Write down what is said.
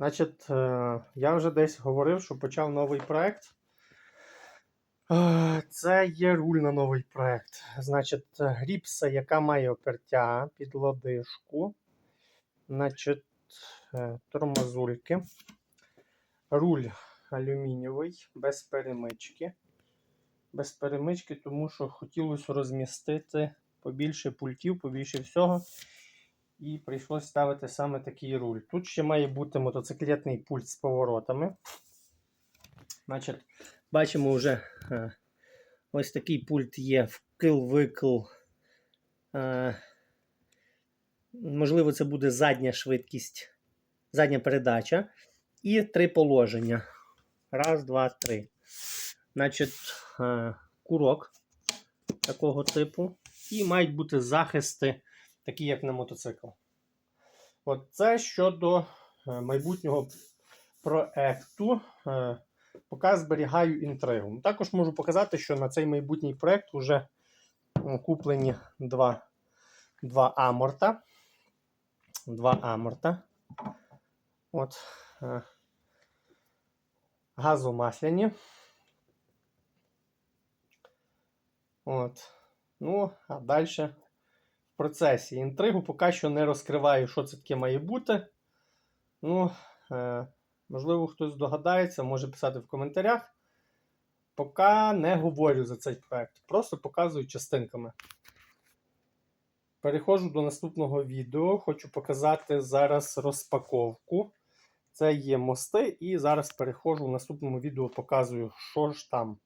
Значить, е, я вже десь говорив, що почав новий проект. Е, Це є руль на новий проект. Значить, гріпса, яка має опертя під лодишку. Значить, е, тормозульки. Руль алюмінієвий, без перемички. Без перемички, тому що хотілося розмістити побільше пультів, побільше всього. І прийшлося ставити саме такий руль. Тут ще має бути мотоциклетний пульт з поворотами. Значить, бачимо вже е, ось такий пульт є вкил-викил. Е, можливо, це буде задня швидкість, задня передача. І три положення. Раз, два, три. Значить, е, курок такого типу. І мають бути захисти, такі як на мотоцикл. От це щодо е, майбутнього проекту. Е, Поки зберігаю інтригу. Також можу показати, що на цей майбутній проект вже куплені два, два аморта. Два аморта. От. е, Газомасляні. От. Ну, а далі процесі інтригу поки що не розкриваю, що це таке має бути. Ну, е, можливо, хтось догадається, може писати в коментарях. Поки не говорю за цей проект, просто показую частинками. Переходжу до наступного відео. Хочу показати зараз розпаковку. Це є мости, і зараз переходжу в наступному відео, показую, що ж там.